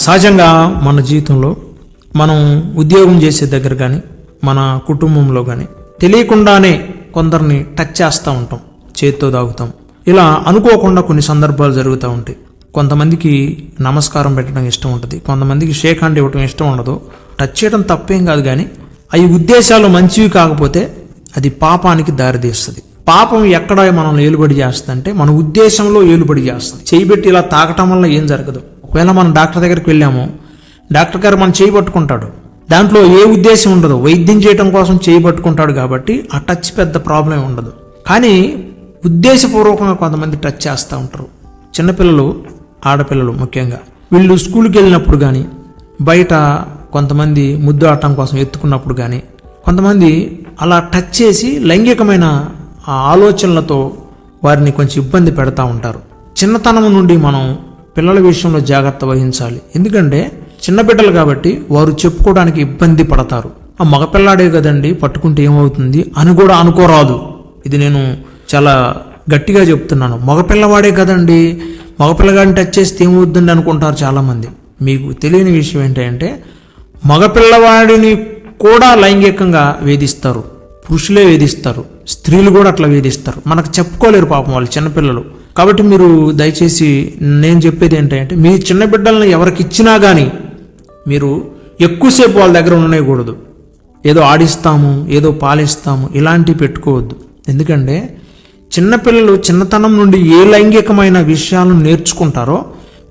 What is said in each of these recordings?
సహజంగా మన జీవితంలో మనం ఉద్యోగం చేసే దగ్గర కానీ మన కుటుంబంలో కానీ తెలియకుండానే కొందరిని టచ్ చేస్తూ ఉంటాం చేత్తో తాగుతాం. ఇలా అనుకోకుండా కొన్ని సందర్భాలు జరుగుతూ ఉంటాయి. కొంతమందికి నమస్కారం పెట్టడం ఇష్టం ఉంటుంది కొంతమందికి షేక్ హ్యాండ్ ఇవ్వడం ఇష్టం ఉండదు. టచ్ చేయడం తప్పేం కాదు కానీ అవి ఉద్దేశాలు మంచివి కాకపోతే అది పాపానికి దారితీస్తుంది. పాపం ఎక్కడ మనం ఏలుబడి చేస్తుందంటే మన ఉద్దేశంలో ఏలుబడి చేస్తుంది. చేయిబెట్టి ఇలా తాకటం వల్ల ఏం జరగదు. ఒకవేళ మనం డాక్టర్ దగ్గరికి వెళ్ళాము డాక్టర్ గారు మనం చేయి పట్టుకుంటాడు. దాంట్లో ఏ ఉద్దేశం ఉండదు. వైద్యం చేయడం కోసం చేయి పట్టుకుంటాడు కాబట్టి ఆ టచ్ పెద్ద ప్రాబ్లం ఉండదు. కానీ ఉద్దేశపూర్వకంగా కొంతమంది టచ్ చేస్తూ ఉంటారు. చిన్నపిల్లలు ఆడపిల్లలు ముఖ్యంగా. వీళ్ళు స్కూల్కి వెళ్ళినప్పుడు కానీ బయట కొంతమంది ముద్దు ఆడటం కోసం ఎత్తుకున్నప్పుడు కానీ కొంతమంది అలా టచ్ చేసి లైంగికమైన ఆ ఆలోచనలతో వారిని కొంచెం ఇబ్బంది పెడతా ఉంటారు. చిన్నతనం నుండి మనం పిల్లల విషయంలో జాగ్రత్త వహించాలి. ఎందుకంటే చిన్న బిడ్డలు కాబట్టి వారు చెప్పుకోవడానికి ఇబ్బంది పడతారు. ఆ మగపిల్లాడే కదండి పట్టుకుంటే ఏమవుతుంది అని కూడా అనుకోరాదు. ఇది నేను చాలా గట్టిగా చెప్తున్నాను. మగపిల్లవాడే కదండి మగపిల్లగాడిని టచ్ చేస్తే ఏమవుతుందండి అనుకుంటారు చాలామంది. మీకు తెలియని విషయం ఏంటంటే మగపిల్లవాడిని కూడా లైంగికంగా వేధిస్తారు. పురుషులే వేధిస్తారు. స్త్రీలు కూడా అట్లా వేధిస్తారు. మనకు చెప్పుకోలేరు పాపం వాళ్ళు చిన్నపిల్లలు కాబట్టి మీరు దయచేసి నేను చెప్పేది ఏంటంటే మీ చిన్న బిడ్డలను ఎవరికి ఇచ్చినా కానీ మీరు ఎక్కువసేపు వాళ్ళ దగ్గర ఉండకూడదు ఏదో ఆడిస్తాము ఏదో పాలిస్తాము ఇలాంటివి పెట్టుకోవద్దు. ఎందుకంటే చిన్నపిల్లలు చిన్నతనం నుండి ఏ లైంగికమైన విషయాలను నేర్చుకుంటారో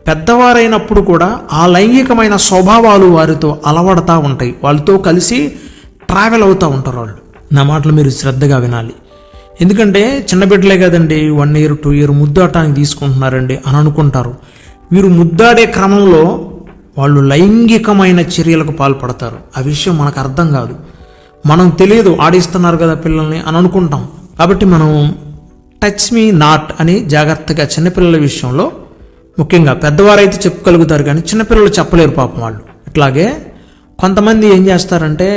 పెద్దవారైనప్పుడు కూడా ఆ లైంగికమైన స్వభావాలు వారితో అలవడతా ఉంటాయి. వాళ్ళతో కలిసి ట్రావెల్ అవుతూ ఉంటారు వాళ్ళు. నా మాటలు మీరు శ్రద్ధగా వినాలి. ఎందుకంటే చిన్న బిడ్డలే కదండి వన్ ఇయర్ టూ ఇయర్ ముద్దాటానికి తీసుకుంటున్నారండి అని అనుకుంటారు. వీరు ముద్దాడే క్రమంలో వాళ్ళు లైంగికమైన చర్యలకు పాల్పడతారు. ఆ విషయం మనకు అర్థం కాదు. మనం తెలియదు ఆడిస్తున్నారు కదా పిల్లల్ని అని అనుకుంటాం. కాబట్టి మనం టచ్ మీ నాట్ అని జాగ్రత్తగా చిన్నపిల్లల విషయంలో ముఖ్యంగా పెద్దవారైతే చెప్పగలుగుతారు కానీ చిన్నపిల్లలు చెప్పలేరు పాపం వాళ్ళు. ఇట్లాగే కొంతమంది ఏం చేస్తారంటే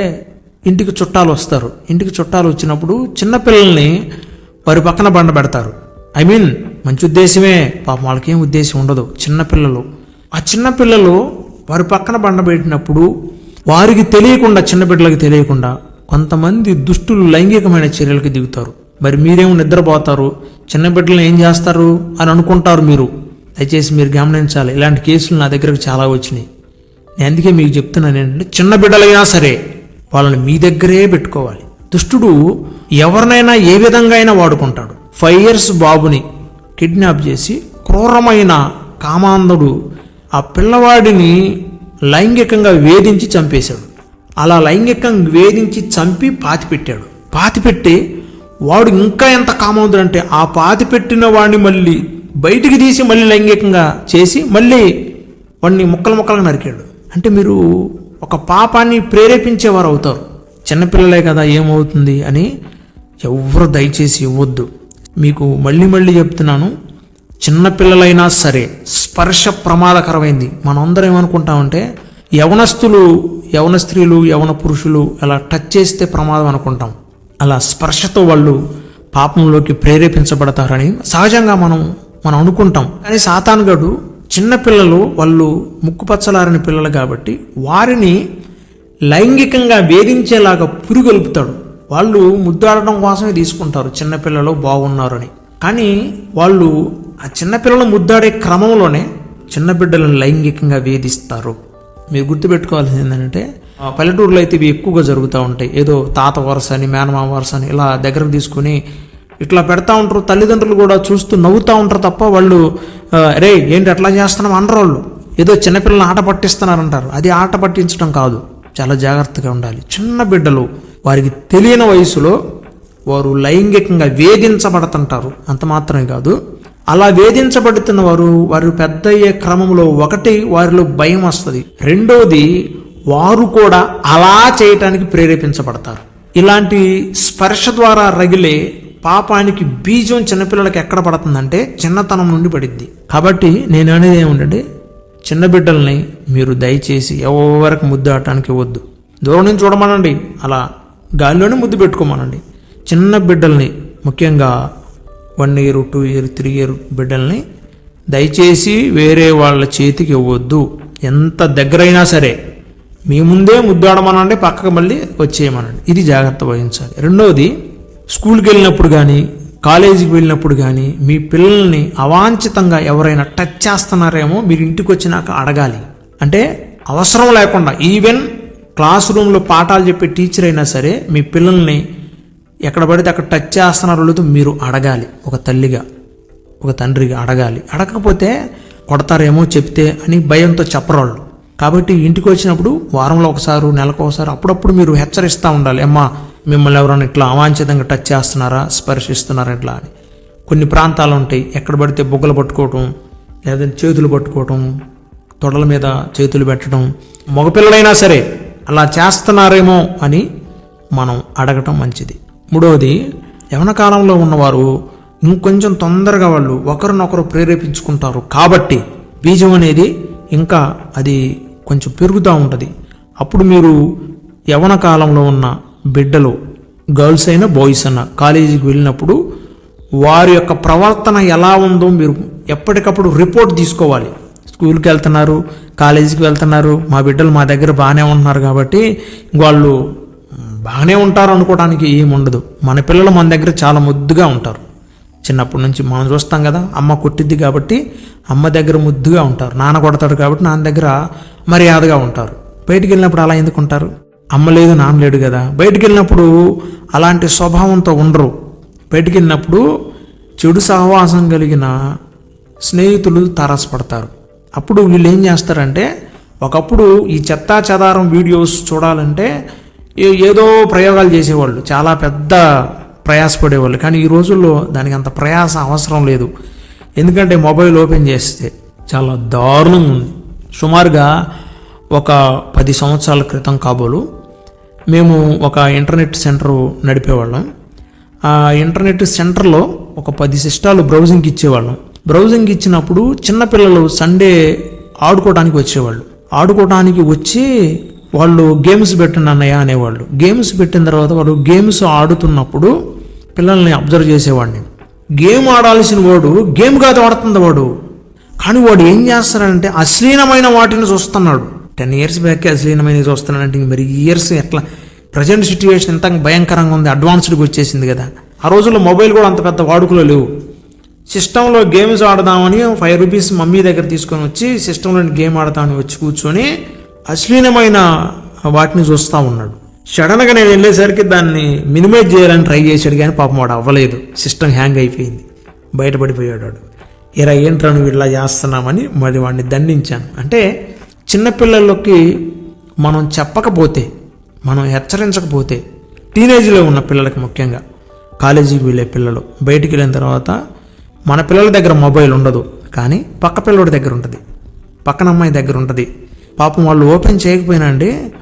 ఇంటికి చుట్టాలు వస్తారు. ఇంటికి చుట్టాలు వచ్చినప్పుడు చిన్నపిల్లల్ని వారి పక్కన బండ పెడతారు. ఐ మీన్ మంచి ఉద్దేశమే. పాపం వాళ్ళకేం ఉద్దేశం ఉండదు. చిన్నపిల్లలు ఆ చిన్నపిల్లలు వారి పక్కన బండ పెట్టినప్పుడు వారికి తెలియకుండా చిన్న తెలియకుండా కొంతమంది దుష్టులు లైంగికమైన చర్యలకు దిగుతారు. మరి మీరేమో నిద్రపోతారు. చిన్న బిడ్డలను ఏం చేస్తారు అని అనుకుంటారు మీరు. దయచేసి మీరు గమనించాలి. ఇలాంటి కేసులు నా దగ్గరకు చాలా వచ్చినాయి. నేను అందుకే మీకు చెప్తున్నాను ఏంటంటే చిన్న బిడ్డలైనా సరే వాళ్ళని మీ దగ్గరే పెట్టుకోవాలి. దుష్టుడు ఎవరినైనా ఏ విధంగా అయినా వాడుకుంటాడు. ఫైవ్ ఇయర్స్ బాబుని కిడ్నాప్ చేసి క్రూరమైన కామాంధుడు ఆ పిల్లవాడిని లైంగికంగా వేధించి చంపేశాడు. అలా లైంగికంగా వేధించి చంపి పాతిపెట్టాడు. పాతిపెట్టి వాడు ఇంకా ఎంత కామాంధుడు అంటే ఆ పాతిపెట్టిన వాడిని మళ్ళీ బయటికి తీసి మళ్ళీ లైంగికంగా చేసి మళ్ళీ వాడిని ముక్కలు ముక్కలుగా నరికాడు. అంటే మీరు ఒక పాపాన్ని ప్రేరేపించేవారు అవుతారు. చిన్నపిల్లలే కదా ఏమవుతుంది అని ఎవరు దయచేసి ఇవ్వద్దు. మీకు మళ్ళీ మళ్ళీ చెప్తున్నాను చిన్నపిల్లలైనా సరే స్పర్శ ప్రమాదకరమైంది. మనందరం ఏమనుకుంటామంటే యవనస్తులు యవన స్త్రీలు యవన పురుషులు అలా టచ్ చేస్తే ప్రమాదం అనుకుంటాం. అలా స్పర్శతో వాళ్ళు పాపంలోకి ప్రేరేపించబడతారని సహజంగా మనం మనం అనుకుంటాం. కానీ సాతానుగడు చిన్నపిల్లలు వాళ్ళు ముక్కుపచ్చలారని పిల్లలు కాబట్టి వారిని లైంగికంగా వేధించేలాగా పురుగొలుపుతాడు. వాళ్ళు ముద్దాడడం కోసమే తీసుకుంటారు. చిన్నపిల్లలు బాగున్నారని. కానీ వాళ్ళు ఆ చిన్నపిల్లలు ముద్దాడే క్రమంలోనే చిన్న బిడ్డలను లైంగికంగా వేధిస్తారు. మీరు గుర్తుపెట్టుకోవాల్సింది ఏంటంటే పల్లెటూరులో అయితే ఇవి ఎక్కువగా జరుగుతూ ఉంటాయి. ఏదో తాత వరుస అని మేనమామ వరుస అని ఇలా దగ్గరకు తీసుకుని ఇట్లా పెడతా ఉంటారు తల్లిదండ్రులు కూడా చూస్తూ నవ్వుతూ ఉంటారు తప్ప వాళ్ళు రే ఏంటి అట్లా చేస్తున్నాం అనరు వాళ్ళు. ఏదో చిన్నపిల్లలు ఆట పట్టిస్తున్నారంటారు. అది ఆట పట్టించడం కాదు. చాలా జాగ్రత్తగా ఉండాలి. చిన్న బిడ్డలు వారికి తెలియని వయసులో వారు లైంగికంగా వేధించబడుతుంటారు. అంత మాత్రమే కాదు. అలా వేధించబడుతున్న వారు వారు పెద్ద అయ్యే క్రమంలో ఒకటి వారిలో భయం వస్తుంది. రెండోది వారు కూడా అలా చేయటానికి ప్రేరేపించబడతారు. ఇలాంటి స్పర్శ ద్వారా రగిలే పాపానికి బీజం చిన్నపిల్లలకి ఎక్కడ పడుతుందంటే చిన్నతనం నుండి పడిద్ది. కాబట్టి నేను అనేది ఏమిటంటే చిన్న బిడ్డల్ని మీరు దయచేసి ఎవరికి ముద్దు ఆడటానికి ఇవ్వద్దు. దూరం నుంచి చూడమనండి. అలా గాలిలోనే ముద్దు పెట్టుకోమనండి. చిన్న బిడ్డల్ని ముఖ్యంగా one year two year three year బిడ్డల్ని దయచేసి వేరే వాళ్ళ చేతికి ఇవ్వద్దు. ఎంత దగ్గరైనా సరే మీ ముందే ముద్దాడమనండి పక్కకు మళ్ళీ వచ్చేయమనండి. ఇది జాగ్రత్త వహించాలి. రెండవది స్కూల్కి వెళ్ళినప్పుడు కానీ కాలేజీకి వెళ్ళినప్పుడు కానీ మీ పిల్లల్ని అవాంఛితంగా ఎవరైనా టచ్ చేస్తున్నారేమో మీరు ఇంటికి వచ్చినాక అడగాలి. అంటే అవసరం లేకుండా ఈవెన్ క్లాస్ రూమ్లో పాఠాలు చెప్పే టీచర్ అయినా సరే మీ పిల్లల్ని ఎక్కడ పడితే అక్కడ టచ్ చేస్తున్నారో లేదో మీరు అడగాలి. ఒక తల్లిగా ఒక తండ్రిగా అడగాలి. అడగకపోతే కొడతారేమో చెప్తే అని భయంతో చెప్పరాళ్ళు. కాబట్టి ఇంటికి వచ్చినప్పుడు వారంలో ఒకసారి నెలకు ఒకసారి అప్పుడప్పుడు మీరు హెచ్చరిస్తూ ఉండాలి. అమ్మా మిమ్మల్ని ఎవరైనా ఇట్లా అవాంఛితంగా టచ్ చేస్తున్నారా? స్పర్శిస్తున్నారా ఇట్లా అని. కొన్ని ప్రాంతాలు ఉంటాయి. ఎక్కడ పడితే బుగ్గలు పట్టుకోవటం లేదంటే చేతులు పట్టుకోవటం తొడల మీద చేతులు పెట్టడం. మగపిల్లలైనా సరే అలా చేస్తున్నారేమో అని మనం అడగటం మంచిది. మూడవది యవన కాలంలో ఉన్నవారు ఇంకొంచెం తొందరగా వాళ్ళు ఒకరినొకరు ప్రేరేపించుకుంటారు. కాబట్టి బీజం అనేది ఇంకా అది కొంచెం పెరుగుతూ ఉంటుంది. అప్పుడు మీరు యవన కాలంలో ఉన్న బిడ్డలు గర్ల్స్ అయినా బాయ్స్ అయినా కాలేజీకి వెళ్ళినప్పుడు వారి యొక్క ప్రవర్తన ఎలా ఉందో మీరు ఎప్పటికప్పుడు రిపోర్ట్ తీసుకోవాలి. స్కూల్కి వెళ్తున్నారు కాలేజీకి వెళ్తున్నారు మా బిడ్డలు మా దగ్గర బాగానే ఉంటున్నారు కాబట్టి వాళ్ళు బాగానే ఉంటారు అనుకోవడానికి ఏముండదు. మన పిల్లలు మన దగ్గర చాలా ముద్దుగా ఉంటారు. చిన్నప్పటి నుంచి మనం చూస్తాం కదా అమ్మ కొట్టిద్ది కాబట్టి అమ్మ దగ్గర ముద్దుగా ఉంటారు. నాన్న కొడతాడు కాబట్టి నాన్న దగ్గర మర్యాదగా ఉంటారు. బయటికి వెళ్ళినప్పుడు అలా ఎందుకు ఉంటారు? అమ్మ లేదు నాన్న లేడు కదా. బయటికి వెళ్ళినప్పుడు అలాంటి స్వభావంతో ఉండరు. బయటికి వెళ్ళినప్పుడు చెడు సహవాసం కలిగిన స్నేహితులు తారసపడతారు. అప్పుడు వీళ్ళు ఏం చేస్తారంటే ఒకప్పుడు ఈ చెత్తా చెదారం వీడియోస్ చూడాలంటే ఏదో ప్రయోగాలు చేసేవాళ్ళు. చాలా పెద్ద ప్రయాసపడేవాళ్ళు. కానీ ఈ రోజుల్లో దానికి అంత ప్రయాస అవసరం లేదు. ఎందుకంటే మొబైల్ ఓపెన్ చేస్తే చాలా దారుణంగా ఉంది. సుమారుగా ఒక పది సంవత్సరాల క్రితం కాబోలు మేము ఒక ఇంటర్నెట్ సెంటర్ నడిపేవాళ్ళం. ఆ ఇంటర్నెట్ సెంటర్లో ఒక పది సిస్టాలు బ్రౌజింగ్కి ఇచ్చేవాళ్ళం. బ్రౌజింగ్ ఇచ్చినప్పుడు చిన్నపిల్లలు సండే ఆడుకోవడానికి వచ్చేవాళ్ళు. ఆడుకోవడానికి వచ్చి వాళ్ళు గేమ్స్ పెట్టండి అన్నయ్య అనేవాళ్ళు. గేమ్స్ పెట్టిన తర్వాత వాళ్ళు గేమ్స్ ఆడుతున్నప్పుడు పిల్లల్ని అబ్జర్వ్ చేసేవాడిని. గేమ్ ఆడాల్సిన వాడు గేమ్ కాదు ఆడుతుంది వాడు. కానీ వాడు ఏం చేస్తాడంటే అశ్లీలమైన వాటిని చూస్తున్నాడు. టెన్ ఇయర్స్ బ్యాక్ అశ్లీనమైన చూస్తున్నాడంటే మరి ఇయర్స్ ఎట్లా? ప్రజెంట్ సిచ్యువేషన్ ఎంత భయంకరంగా ఉంది అడ్వాన్స్డ్గా వచ్చేసింది కదా. ఆ రోజుల్లో మొబైల్ కూడా అంత పెద్ద వాడుకలో లేవు. సిస్టంలో గేమ్స్ ఆడదామని ఫైవ్ రూపీస్ మమ్మీ దగ్గర తీసుకొని వచ్చి సిస్టంలో గేమ్ ఆడదామని వచ్చి కూర్చొని అశ్లీనమైన వాటిని చూస్తూ ఉన్నాడు. సడన్గా నేను వెళ్ళేసరికి దాన్ని మినిమైజ్ చేయాలని ట్రై చేశాడు కానీ పాపం వాడు అవ్వలేదు. సిస్టమ్ హ్యాంగ్ అయిపోయింది. బయటపడిపోయాడు వాడు. ఇరా ఏంట్రా నువ్వు ఇలా చేస్తున్నామని మరి వాడిని దండించాను. అంటే చిన్నపిల్లలకి మనం చెప్పకపోతే మనం హెచ్చరించకపోతే టీనేజ్లో ఉన్న పిల్లలకి ముఖ్యంగా కాలేజీకి వెళ్ళే పిల్లలు బయటికి వెళ్ళిన తర్వాత మన పిల్లల దగ్గర మొబైల్ ఉండదు కానీ పక్క పిల్లడి దగ్గర ఉంటుంది. పక్కన అమ్మాయి దగ్గర ఉంటుంది. పాపం వాళ్ళు ఓపెన్ చేయకపోయినా అండి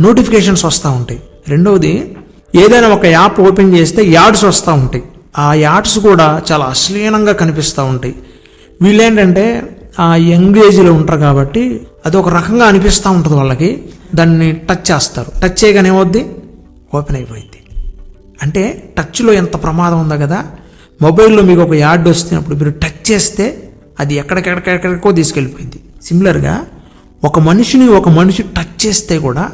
నోటిఫికేషన్స్ వస్తూ ఉంటాయి. రెండవది ఏదైనా ఒక యాప్ ఓపెన్ చేస్తే యాడ్స్ వస్తూ ఉంటాయి. ఆ యాడ్స్ కూడా చాలా అశ్లీనంగా కనిపిస్తూ ఉంటాయి. వీళ్ళేంటంటే ఆ యంగ్ ఏజ్లో ఉంటారు కాబట్టి అది ఒక రకంగా అనిపిస్తూ ఉంటుంది వాళ్ళకి. దాన్ని టచ్ చేస్తారు. టచ్ చేయగానే ఏమవుద్ది? ఓపెన్ అయిపోయింది అంటే టచ్లో ఎంత ప్రమాదం ఉందో కదా మొబైల్లో మీకు ఒక యాడ్ వస్తున్నప్పుడు మీరు టచ్ చేస్తే అది ఎక్కడికెక్కడికెక్కడికో తీసుకెళ్ళిపోయింది. సిమిలర్గా ఒక మనిషిని ఒక మనిషి టచ్ చేస్తే కూడా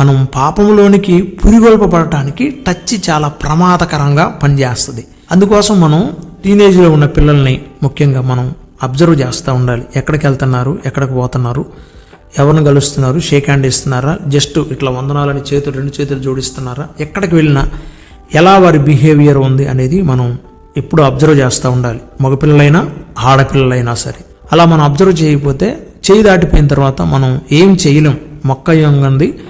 మనం పాపంలోనికి పురిగొల్పబడటానికి టచ్ చాలా ప్రమాదకరంగా పనిచేస్తుంది. అందుకోసం మనం టీనేజ్లో ఉన్న పిల్లల్ని ముఖ్యంగా మనం అబ్జర్వ్ చేస్తూ ఉండాలి. ఎక్కడికి వెళ్తున్నారు? ఎక్కడికి పోతున్నారు? ఎవరిని కలుస్తున్నారు షేక్ హ్యాండ్ ఇస్తున్నారా? జస్ట్ ఇట్లా వందనాలని చేతులు రెండు చేతులు జోడిస్తున్నారా? ఎక్కడికి వెళ్ళినా ఎలా వారి బిహేవియర్ ఉంది అనేది మనం ఎప్పుడు అబ్జర్వ్ చేస్తూ ఉండాలి. మగపిల్లలైనా ఆడపిల్లలైనా సరే. అలా మనం అబ్జర్వ్ చేయకపోతే చేయి దాటిపోయిన తర్వాత మనం ఏం చేయలేం. మొక్క యొంగంది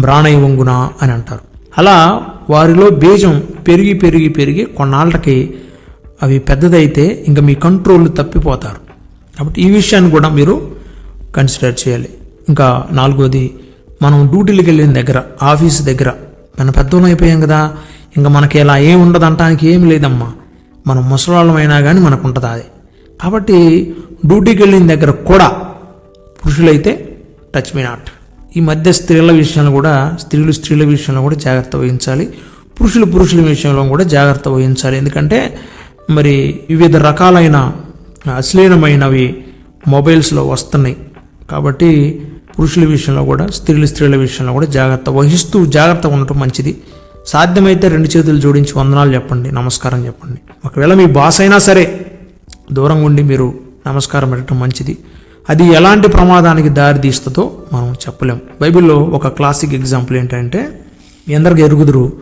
బ్రాణై వంగున అని అంటారు. అలా వారిలో బీజం పెరిగి పెరిగి పెరిగి కొన్నాళ్ళకి అవి పెద్దదైతే ఇంకా మీ కంట్రోల్ తప్పిపోతారు. కాబట్టి ఈ విషయాన్ని కూడా మీరు కన్సిడర్ చేయాలి. ఇంకా నాలుగోది మనం డ్యూటీలకు వెళ్ళిన దగ్గర ఆఫీస్ దగ్గర మన పెద్దోళ్ళం అయిపోయాం కదా ఇంకా మనకి ఇలా ఏం ఉండదు అంటానికి ఏం లేదమ్మా. మనం ముసలాళ్ళమైనా కానీ మనకు ఉంటుంది అది. కాబట్టి డ్యూటీకి వెళ్ళిన దగ్గర కూడా పురుషులైతే టచ్ మీ నాట్ ఈ మధ్య స్త్రీల విషయంలో కూడా స్త్రీలు స్త్రీల విషయంలో కూడా జాగ్రత్త వహించాలి. పురుషులు పురుషుల విషయంలో కూడా జాగ్రత్త వహించాలి. ఎందుకంటే మరి వివిధ రకాలైన అశ్లీలమైనవి మొబైల్స్లో వస్తున్నాయి. కాబట్టి పురుషుల విషయంలో కూడా స్త్రీలు స్త్రీల విషయంలో కూడా జాగ్రత్త వహిస్తూ జాగ్రత్తగా ఉండటం మంచిది. సాధ్యమైతే రెండు చేతులు జోడించి వందనాలు చెప్పండి నమస్కారం చెప్పండి. ఒకవేళ మీ బాస్ అయినా సరే దూరంగా ఉండి మీరు నమస్కారం పెట్టడం మంచిది. అది ఎలాంటి ప్రమాదానికి దారి తీస్తుందో మనం చెప్పలేం. బైబిల్లో ఒక క్లాసిక్ ఎగ్జాంపుల్ ఏంటంటే మీ అందరికి ఎరుగుదురు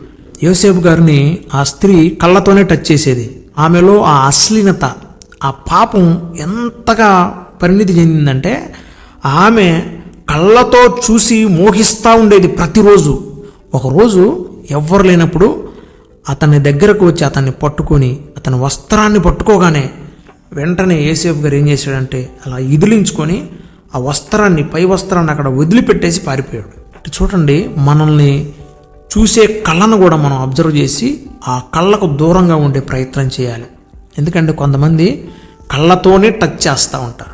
యోసేపు గారిని ఆ స్త్రీ కళ్ళతోనే టచ్ చేసేది. ఆమెలో ఆ అశ్లీనత ఆ పాపం ఎంతగా పరిణితి చెందిందంటే ఆమె కళ్ళతో చూసి మోహిస్తూ ఉండేది ప్రతిరోజు. ఒకరోజు ఎవ్వరు లేనప్పుడు అతని దగ్గరకు వచ్చి అతన్ని పట్టుకొని అతని వస్త్రాన్ని పట్టుకోగానే వెంటనే ఏసేపు గారు ఏం చేశాడంటే అలా ఇదిలించుకొని ఆ వస్త్రాన్ని పై వస్త్రాన్ని అక్కడ వదిలిపెట్టేసి పారిపోయాడు. ఇటు చూడండి మనల్ని చూసే కళ్ళను కూడా మనం అబ్జర్వ్ చేసి ఆ కళ్ళకు దూరంగా ఉండే ప్రయత్నం చేయాలి. ఎందుకంటే కొంతమంది కళ్ళతోనే టచ్ చేస్తూ ఉంటారు.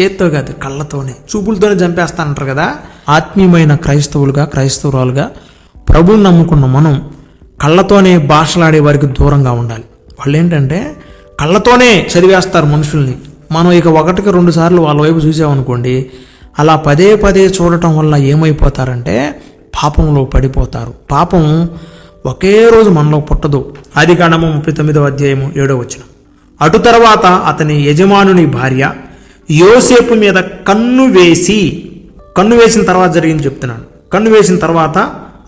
చేత్తో కాదు కళ్ళతోనే. చూపులతోనే చంపేస్తా అంటారు కదా? ఆత్మీయమైన క్రైస్తవులుగా క్రైస్తవురాలుగా ప్రభువుని నమ్ముకున్న మనం కళ్ళతోనే భాషలాడే వారికి దూరంగా ఉండాలి. వాళ్ళు ఏంటంటే కళ్ళతోనే చదివేస్తారు మనుషుల్ని. మనం ఇక ఒకటికి రెండు సార్లు వాళ్ళ వైపు చూసామనుకోండి అలా పదే పదే చూడటం వల్ల ఏమైపోతారంటే పాపంలో పడిపోతారు. పాపం ఒకే రోజు మనలో పుట్టదు. ఆది కాండము ముప్పై తొమ్మిదవ అధ్యాయము ఏడో వచ్చిన అటు తర్వాత అతని యజమానుని భార్య యోసేపు మీద కన్ను వేసి కన్ను వేసిన తర్వాత జరిగింది చెప్తున్నాను. కన్ను వేసిన తర్వాత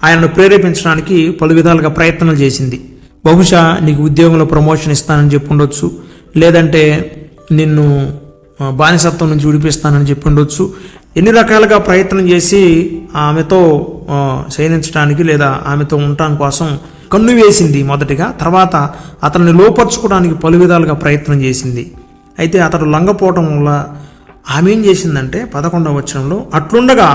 ఆయనను ప్రేరేపించడానికి పలు విధాలుగా ప్రయత్నాలు చేసింది. బహుశా నీకు ఉద్యోగంలో ప్రమోషన్ ఇస్తానని చెప్పుండొచ్చు. లేదంటే నిన్ను బానిసత్వం నుంచి విడిపిస్తానని చెప్పుండొచ్చు. ఎన్ని రకాలుగా ప్రయత్నం చేసి ఆమెతో శయనించడానికి లేదా ఆమెతో ఉండటం కోసం కన్ను వేసింది మొదటిగా. తర్వాత అతన్ని లోపరుచుకోవడానికి పలు విధాలుగా ప్రయత్నం చేసింది. అయితే అతడు లంగపోవటం వల్ల ఆమె ఏం చేసిందంటే పదకొండవ వచనంలో అట్లుండగా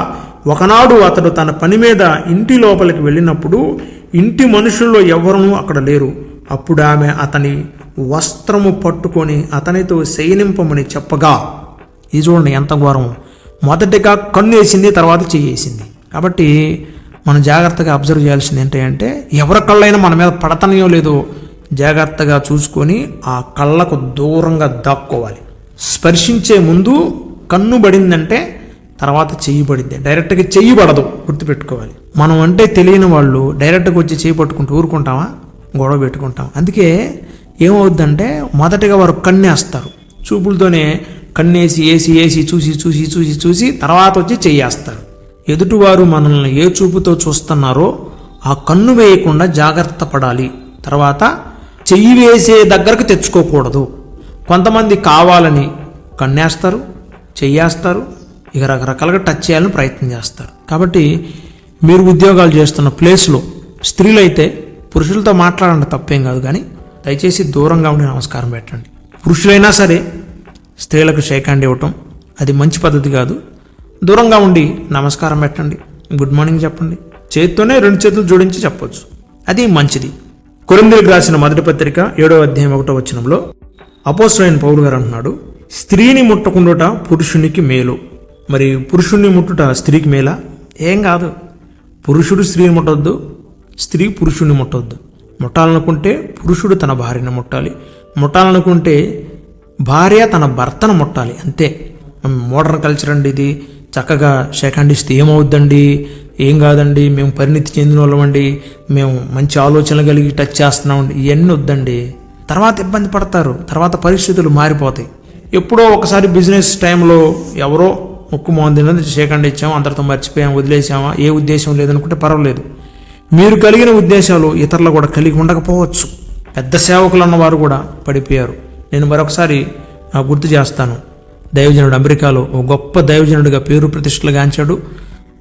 ఒకనాడు అతడు తన పని మీద ఇంటి లోపలికి వెళ్ళినప్పుడు ఇంటి మనుషుల్లో ఎవరూ అక్కడ లేరు. అప్పుడు ఆమె అతని వస్త్రము పట్టుకొని అతనితో శయనింపమని చెప్పగా ఇది చూడండి ఎంత ఘోరం. మొదటిగా కన్ను వేసింది తర్వాత చేయేసింది. కాబట్టి మనం జాగ్రత్తగా అబ్జర్వ్ చేయాల్సింది ఏంటంటే ఎవరి కళ్ళైనా మన మీద పడతనయో లేదో. జాగ్రత్తగా చూసుకొని ఆ కళ్ళకు దూరంగా దాక్కోవాలి. స్పర్శించే ముందు కన్ను పడిందంటే తర్వాత చెయ్యి పడింది. డైరెక్ట్గా చెయ్యి పడదు గుర్తుపెట్టుకోవాలి. మనం అంటే తెలియని వాళ్ళు డైరెక్ట్గా వచ్చి చేయి పట్టుకుంటూ ఊరుకుంటామా? గొడవ పెట్టుకుంటాం. అందుకే ఏమవుద్దంటే మొదటగా వారు కన్నేస్తారు చూపులతోనే కన్నేసి వేసి వేసి చూసి చూసి చూసి చూసి తర్వాత వచ్చి చెయ్యేస్తారు ఎదుటివారు మనల్ని ఏ చూపుతో చూస్తున్నారో ఆ కన్ను వేయకుండా జాగ్రత్త పడాలి. తర్వాత చెయ్యి వేసే దగ్గరకు తెచ్చుకోకూడదు. కొంతమంది కావాలని కన్నేస్తారు చెయ్యేస్తారు ఇక రకరకాలుగా టచ్ చేయాలని ప్రయత్నం చేస్తారు. కాబట్టి మీరు ఉద్యోగాలు చేస్తున్న ప్లేస్లో స్త్రీలైతే పురుషులతో మాట్లాడండి తప్పేం కాదు కానీ దయచేసి దూరంగా ఉండి నమస్కారం పెట్టండి. పురుషులైనా సరే స్త్రీలకు షేక్ హ్యాండ్ ఇవ్వటం అది మంచి పద్ధతి కాదు. దూరంగా ఉండి నమస్కారం పెట్టండి గుడ్ మార్నింగ్ చెప్పండి. చేత్తోనే రెండు చేతులు జోడించి చెప్పొచ్చు. అది మంచిది. కొరిందులకు రాసిన మొదటి పత్రిక ఏడో అధ్యాయం ఒకటో వచనంలో అపోసరైన పౌరు గారు అంటున్నాడు స్త్రీని ముట్టకుండుట పురుషునికి మేలు. మరి పురుషుణ్ణి ముట్టుట స్త్రీకి మేలా? ఏం కాదు. పురుషుడు స్త్రీని ముట్టొద్దు స్త్రీ పురుషుణ్ణి ముట్టొద్దు. ముట్టాలనుకుంటే పురుషుడు తన భార్యను ముట్టాలి. ముట్టాలనుకుంటే భార్య తన భర్తను ముట్టాలి. అంతే. మోడర్న్ కల్చర్ అండి ఇది. చక్కగా సెకండ్ ఇస్తే ఏమవుద్దండి? ఏం కాదండి మేము పరిణితి చెందిన వాళ్ళమండి మేము మంచి ఆలోచనలు కలిగి టచ్ చేస్తున్నామండి ఇవన్నీ వద్దండి. తర్వాత ఇబ్బంది పడతారు తర్వాత పరిస్థితులు మారిపోతాయి. ఎప్పుడో ఒకసారి బిజినెస్ టైంలో ఎవరో ముక్కు మోందినది సేకండ్ ఇచ్చాము అందరితో మర్చిపోయాం వదిలేసామా ఏ ఉద్దేశం లేదనుకుంటే పర్వాలేదు. మీరు కలిగిన ఉద్దేశాలు ఇతరులు కూడా కలిగి ఉండకపోవచ్చు. పెద్ద సేవకులు అన్నవారు కూడా పడిపోయారు. నేను మరొకసారి గుర్తు చేస్తాను. దైవజనుడు అమెరికాలో ఒక గొప్ప దైవజనుడిగా పేరు ప్రతిష్టలు గాంచాడు.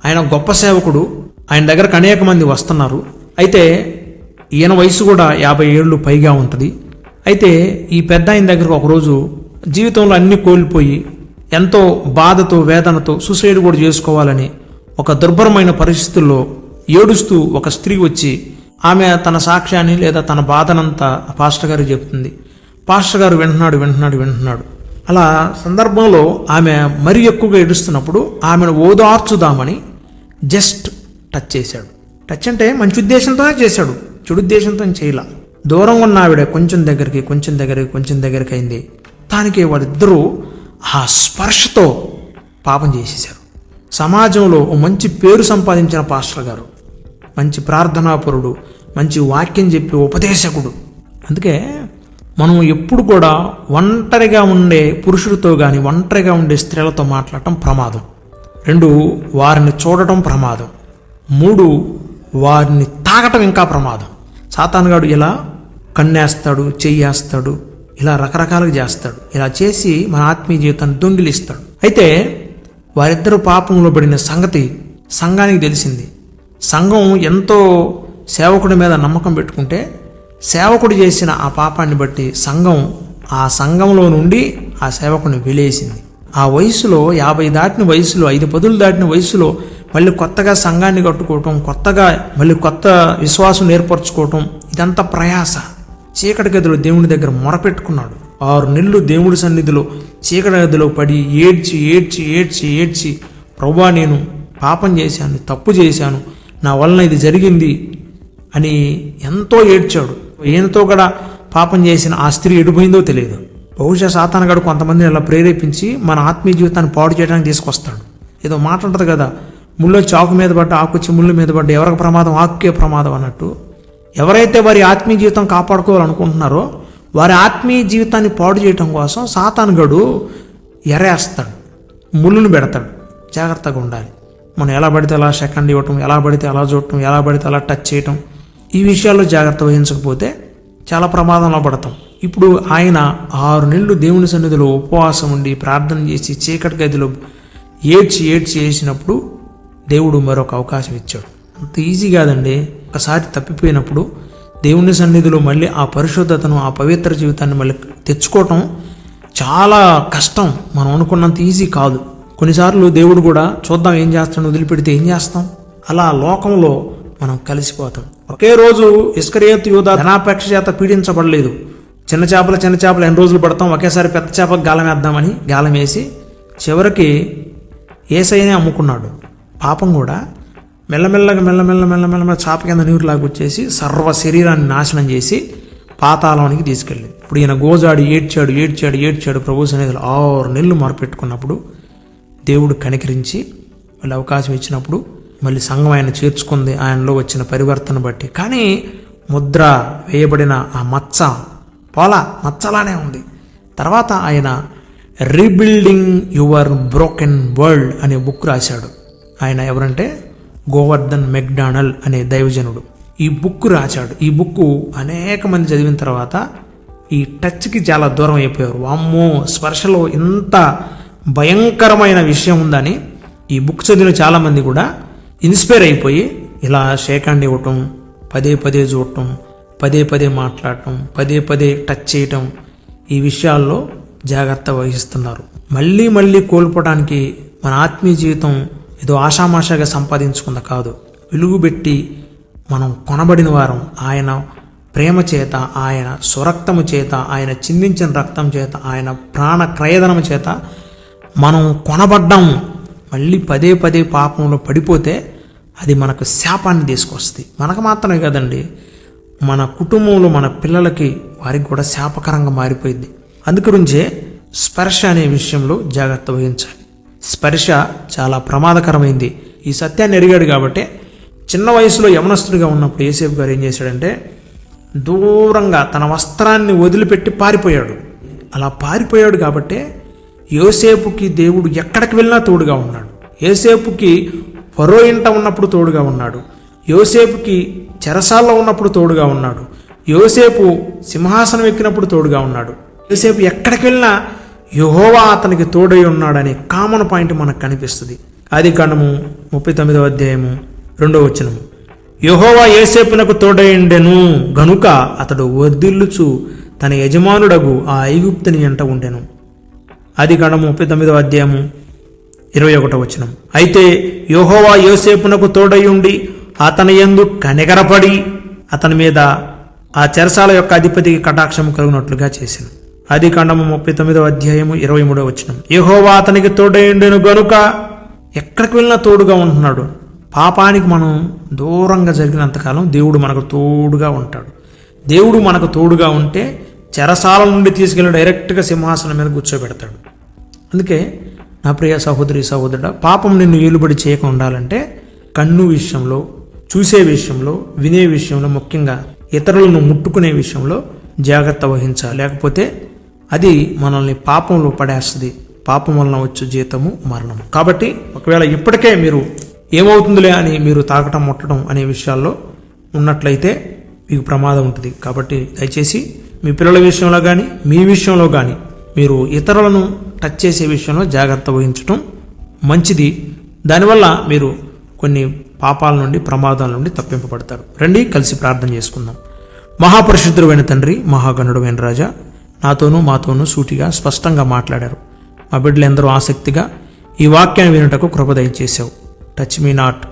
ఆయన గొప్ప సేవకుడు. ఆయన దగ్గరకు అనేక మంది వస్తున్నారు. అయితే ఈయన వయసు కూడా యాభై ఏళ్ళు పైగా ఉంటుంది. అయితే ఈ పెద్ద ఆయన దగ్గరకు ఒకరోజు జీవితంలో అన్ని కోల్పోయి ఎంతో బాధతో వేదనతో సుసైడ్ కూడా చేసుకోవాలని ఒక దుర్భరమైన పరిస్థితుల్లో ఏడుస్తూ ఒక స్త్రీ వచ్చి ఆమె తన సాక్ష్యాన్ని లేదా తన బాధనంతా పాస్టర్ గారికి చెప్తుంది. పాస్టర్ గారు వింటున్నాడు వింటున్నాడు వింటున్నాడు. అలా సందర్భంలో ఆమె మరి ఎక్కువగా ఏడుస్తున్నప్పుడు ఆమెను ఓదార్చుదామని జస్ట్ టచ్ చేశాడు. టచ్ అంటే మంచి ఉద్దేశంతోనే చేశాడు. చెడు ఉద్దేశంతో చేయలా. దూరంగా ఉన్న ఆవిడ కొంచెం దగ్గరికి కొంచెం దగ్గరికి కొంచెం దగ్గరికి అయింది. దానికి వాళ్ళిద్దరూ ఆ స్పర్శతో పాపం చేసేశారు. సమాజంలో ఓ మంచి పేరు సంపాదించిన పాస్టర్ గారు మంచి ప్రార్థనాపరుడు మంచి వాక్యం చెప్పే ఉపదేశకుడు. అందుకే మనం ఎప్పుడు కూడా ఒంటరిగా ఉండే పురుషుడితో కానీ ఒంటరిగా ఉండే స్త్రీలతో మాట్లాడటం ప్రమాదం. రెండు వారిని చూడటం ప్రమాదం. మూడు వారిని తాగటం ఇంకా ప్రమాదం. సాతానుగాడు ఇలా కన్నేస్తాడు చెయ్యేస్తాడు ఇలా రకరకాలుగా చేస్తాడు. ఇలా చేసి మన ఆత్మీయ జీవితాన్ని దొంగిలిస్తాడు. అయితే వారిద్దరు పాపంలో పడిన సంగతి సంఘానికి తెలిసింది. సంఘం ఎంతో సేవకుడి మీద నమ్మకం పెట్టుకుంటే సేవకుడు చేసిన ఆ పాపాన్ని బట్టి సంఘం ఆ సంఘంలో నుండి ఆ సేవకుని వెలేసింది ఆ వయసులో యాభై దాటిన వయసులో ఐదు పదులు దాటిన వయసులో మళ్ళీ కొత్తగా సంఘాన్ని కట్టుకోవటం కొత్తగా మళ్ళీ కొత్త విశ్వాసం ఏర్పరచుకోవటం ఇదంతా ప్రయాస. చీకటి గదిలో దేవుని దగ్గర మొరపెట్టుకున్నాడు. ఆరు నెలలు దేవుడి సన్నిధిలో చీకటి గదిలో పడి ఏడ్చి ఏడ్చి ఏడ్చి ఏడ్చి ప్రభా నేను పాపం చేశాను తప్పు చేశాను నా వలన ఇది జరిగింది అని ఎంతో ఏడ్చాడు. ఈయనతో కూడా పాపం చేసిన ఆ స్త్రీ ఎడిపోయిందో తెలియదు. బహుశా సాతానగాడు కొంతమందిని ఇలా ప్రేరేపించి మన ఆత్మీయ జీవితాన్ని పాడు చేయడానికి తీసుకొస్తాడు. ఏదో మాట ఉంటుంది కదా ముళ్ళు చాకు మీద పడ్డ ఆకుచ్చి ముళ్ళు మీద పడ్డ ఎవరికి ప్రమాదం ఆకుకే ప్రమాదం అన్నట్టు. ఎవరైతే వారి ఆత్మీయ జీవితం కాపాడుకోవాలనుకుంటున్నారో వారి ఆత్మీయ జీవితాన్ని పాడు చేయటం కోసం సాతానుగడు ఎరేస్తాడు ముళ్ళును పెడతాడు. జాగ్రత్తగా ఉండాలి. మనం ఎలా పడితే అలా సెకండ్ ఇవ్వటం ఎలా పడితే అలా చూడటం ఎలా పడితే అలా టచ్ చేయటం ఈ విషయాల్లో జాగ్రత్త వహించకపోతే చాలా ప్రమాదంలో పడతాం. ఇప్పుడు ఆయన ఆరు నెలలు దేవుని సన్నిధిలో ఉపవాసం ఉండి ప్రార్థన చేసి చీకటి గదిలో ఏడ్చి ఏడ్చి వేసినప్పుడు దేవుడు మరొక అవకాశం ఇచ్చాడు. అంత ఈజీ కాదండి. ఒకసారి తప్పిపోయినప్పుడు దేవుని సన్నిధిలో మళ్ళీ ఆ పరిశుద్ధతను ఆ పవిత్ర జీవితాన్ని మళ్ళీ తెచ్చుకోవటం చాలా కష్టం. మనం అనుకున్నంత ఈజీ కాదు. కొన్నిసార్లు దేవుడు కూడా చూద్దాం ఏం చేస్తాను వదిలిపెడితే ఏం చేస్తాం? అలా లోకంలో మనం కలిసిపోతాం. ఒకే రోజు ఇస్కరేత్ యూద ధనాపేక్ష చేత పీడించబడలేదు. చిన్న చేపలు చిన్న చేపలు ఎన్ని రోజులు పడతాం? ఒకేసారి పెద్ద చేపకు గాలం వేద్దామని గాలం వేసి చివరికి ఏసైనే అమ్ముకున్నాడు. పాపం కూడా మెల్లమెల్లగా మెల్లమెల్ల మెల్లమెల్ల చాప కింద నీరు లాగొచ్చేసి సర్వ శరీరాన్ని నాశనం చేసి పాతాళానికి తీసుకెళ్ళింది ఇప్పుడు ఈయన గోజాడు ఏడ్చాడు ఏడ్చాడు ఏడ్చాడు ప్రభు సన్నిధిలో ఆరు నెలలు మార్పెట్టుకున్నప్పుడు దేవుడు కనికరించి మళ్ళీ అవకాశం ఇచ్చినప్పుడు మళ్ళీ సంఘం ఆయన చేర్చుకుంది ఆయనలో వచ్చిన పరివర్తన బట్టి. కానీ ముద్ర వేయబడిన ఆ మచ్చ పోలా మచ్చలానే ఉంది. తర్వాత ఆయన రీబిల్డింగ్ యువర్ బ్రోకెన్ వరల్డ్ అనే బుక్ రాశాడు. ఆయన ఎవరంటే గోవర్ధన్ మెక్డానల్ అనే దైవజనుడు. ఈ బుక్ రాశాడు. ఈ బుక్ అనేక మంది చదివిన తర్వాత ఈ టచ్కి చాలా దూరం అయిపోయారు. వామ్మో స్పర్శలో ఇంత భయంకరమైన విషయం ఉందని ఈ బుక్ చదివిన చాలామంది కూడా ఇన్స్పైర్ అయిపోయి ఇలా షేక్ హ్యాండ్ ఇవ్వటం పదే పదే చూడటం పదే పదే మాట్లాడటం పదే పదే టచ్ చేయటం ఈ విషయాల్లో జాగ్రత్త వహిస్తున్నారు. మళ్ళీ మళ్ళీ కోల్పోవడానికి మన ఆత్మీయ జీవితం ఏదో ఆషామాషాగా సంపాదించుకుంద కాదు. వెలుగుబెట్టి మనం కొనబడిన వారం ఆయన ప్రేమ చేత ఆయన స్వరక్తము చేత ఆయన చిందించిన రక్తం చేత ఆయన ప్రాణ క్రయధనము చేత మనం కొనబడ్డాము. మళ్ళీ పదే పదే పాపంలో పడిపోతే అది మనకు శాపాన్ని తీసుకొస్తుంది. మనకు మాత్రమే కదండి మన కుటుంబంలో మన పిల్లలకి వారికి కూడా శాపకరంగా మారిపోయింది. అందుగురించే స్పర్శ అనే విషయంలో జాగ్రత్త వహించాలి. స్పర్శ చాలా ప్రమాదకరమైంది. ఈ సత్యాన్ని ఎరిగాడు కాబట్టి చిన్న వయసులో యమనస్తుడిగా ఉన్నప్పుడు ఏసేపు గారు ఏం చేశాడంటే దూరంగా తన వస్త్రాన్ని వదిలిపెట్టి పారిపోయాడు. అలా పారిపోయాడు కాబట్టే యోసేపుకి దేవుడు ఎక్కడికి వెళ్ళినా తోడుగా ఉన్నాడు. యోసేపుకి పరో ఇంట ఉన్నప్పుడు తోడుగా ఉన్నాడు. యోసేపుకి చెరసాల్లో ఉన్నప్పుడు తోడుగా ఉన్నాడు. యోసేపు సింహాసనం ఎక్కినప్పుడు తోడుగా ఉన్నాడు. యోసేపు ఎక్కడికి వెళ్ళినా యహోవా అతనికి తోడై ఉన్నాడనే కామన్ పాయింట్ మనకు కనిపిస్తుంది. ఆది కాండము ముప్పై తొమ్మిదవ అధ్యాయము రెండవ వచనము. యహోవా ఏసేపునకు తోడైండెను గనుక అతడు వర్ధిల్లుచు తన యజమానుడగు ఆ ఐగుప్తుని ఎంట ఉండెను. ఆది కాండము ముప్పై తొమ్మిదవ అధ్యాయము ఇరవై ఒకటో వచనం. అయితే యోహోవా యోసేపునకు తోడయుండి అతని యందు కనికరపడి అతని మీద ఆ చెరసాల యొక్క అధిపతికి కటాక్షం కలుగునట్లుగా చేసింది అది కాండము ముప్పై తొమ్మిదవ అధ్యాయము ఇరవై మూడో వచనం. ఏహోవా అతనికి తోడయుండెను గనుక ఎక్కడికి వెళ్ళినా తోడుగా ఉంటున్నాడు. పాపానికి మనం దూరంగా జరిగినంతకాలం దేవుడు మనకు తోడుగా ఉంటాడు. దేవుడు మనకు తోడుగా ఉంటే చెరసాల నుండి తీసుకెళ్ళి డైరెక్ట్గా సింహాసనం మీద కూర్చోబెడతాడు. అందుకే నా ప్రియ సహోదరి సహోదరుడు పాపం నిన్ను ఏలుబడి చేయకుండా ఉండాలంటే కన్ను విషయంలో చూసే విషయంలో వినే విషయంలో ముఖ్యంగా ఇతరులను ముట్టుకునే విషయంలో జాగ్రత్త వహించాలి. లేకపోతే అది మనల్ని పాపంలో పడేస్తుంది. పాపం వలన వచ్చే జీతము మరణం కాబట్టి ఒకవేళ ఇప్పటికే మీరు ఏమవుతుందిలే అని మీరు తాకటం ముట్టడం అనే విషయాల్లో ఉన్నట్లయితే మీకు ప్రమాదం ఉంటుంది. కాబట్టి దయచేసి మీ పిల్లల విషయంలో కానీ మీ విషయంలో కానీ మీరు ఇతరులను టచ్ చేసే విషయంలో జాగ్రత్త వహించడం మంచిది. దానివల్ల మీరు కొన్ని పాపాల నుండి ప్రమాదాల నుండి తప్పింపబడతారు. రండి కలిసి ప్రార్థన చేసుకుందాం. మహాపరిశుద్ధుడైన తండ్రి మహాగణుడైన రాజా నాతోనూ మాతోనూ సూటిగా స్పష్టంగా మాట్లాడారు. మా బిడ్డలు ఎందరో ఆసక్తిగా ఈ వాక్యాన్ని వినుటకు కృప దయచేశావు. టచ్ మీ నాట్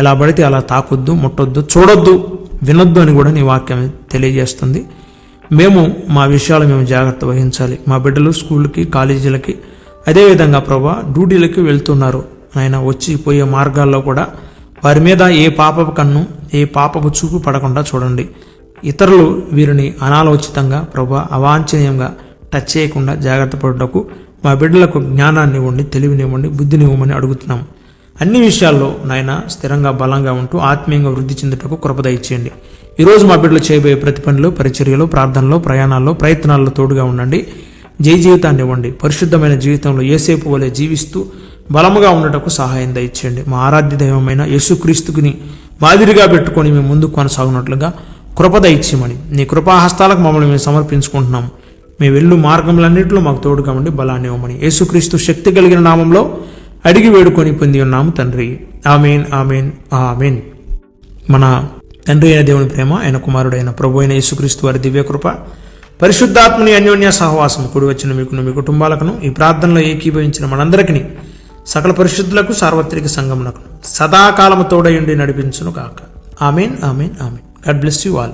ఎలా పడితే అలా తాకొద్దు ముట్టొద్దు చూడొద్దు వినొద్దు అని కూడా నీ వాక్యం తెలియజేస్తుంది. మేము మా విషయాలు మేము జాగ్రత్త వహించాలి. మా బిడ్డలు స్కూల్కి కాలేజీలకి అదేవిధంగా ప్రభా డ్యూటీలకి వెళ్తున్నారు. ఆయన వచ్చి పోయే మార్గాల్లో కూడా వారి మీద ఏ పాపపు కన్ను ఏ పాపపు చూపు పడకుండా చూడండి. ఇతరులు వీరిని అనాలోచితంగా ప్రభు అవాంఛనీయంగా టచ్ చేయకుండా జాగ్రత్త పడుటకు మా బిడ్డలకు జ్ఞానాన్ని ఇవ్వండి తెలివినివ్వండి బుద్ధిని ఇవ్వమని అడుగుతున్నాం. అన్ని విషయాల్లో నాయన స్థిరంగా బలంగా ఉంటూ ఆత్మీయంగా వృద్ధి చెందుటకు కృపద ఇచ్చేయండి ఈరోజు మా బిడ్డలు చేయబోయే ప్రతి పనులు పరిచర్యలు ప్రార్థనలో ప్రయాణాల్లో ప్రయత్నాల్లో తోడుగా ఉండండి. జై జీవితాన్ని ఇవ్వండి. పరిశుద్ధమైన జీవితంలో ఏసేపు వలె జీవిస్తూ బలముగా ఉండటకు సహాయం దయచేయండి. మా ఆరాధ్య దైవమైన యేసుక్రీస్తుకుని మాదిరిగా పెట్టుకొని మేము ముందు కొనసాగునట్లుగా కృపద ఇచ్చేయమని నీ కృపాహస్తాలకు మమ్మల్ని మేము సమర్పించుకుంటున్నాము మేము వెళ్ళు మార్గములన్నింటిలో మాకు తోడుగా ఉండి బలాన్ని ఇవ్వమని యేసుక్రీస్తు శక్తి కలిగిన నామంలో అడిగి వేడుకొని పొంది ఉన్నాము తండ్రి. Amen amen amen. మన తండ్రి అయిన దేవుని ప్రేమ ఆయన కుమారుడైన ప్రభు అయిన యేసుక్రీస్తు వారి దివ్యకృప పరిశుద్ధాత్మని అన్యోన్య సహవాసం కూడి వచ్చిన మీకు మీ కుటుంబాలకును ఈ ప్రార్థనలో ఏకీభవించిన మనందరికీ సకల పరిశుద్ధులకు సార్వత్రిక సంగమునకు సదాకాలము తోడయుండి నడిపించును కాక amen amen amen. God bless you all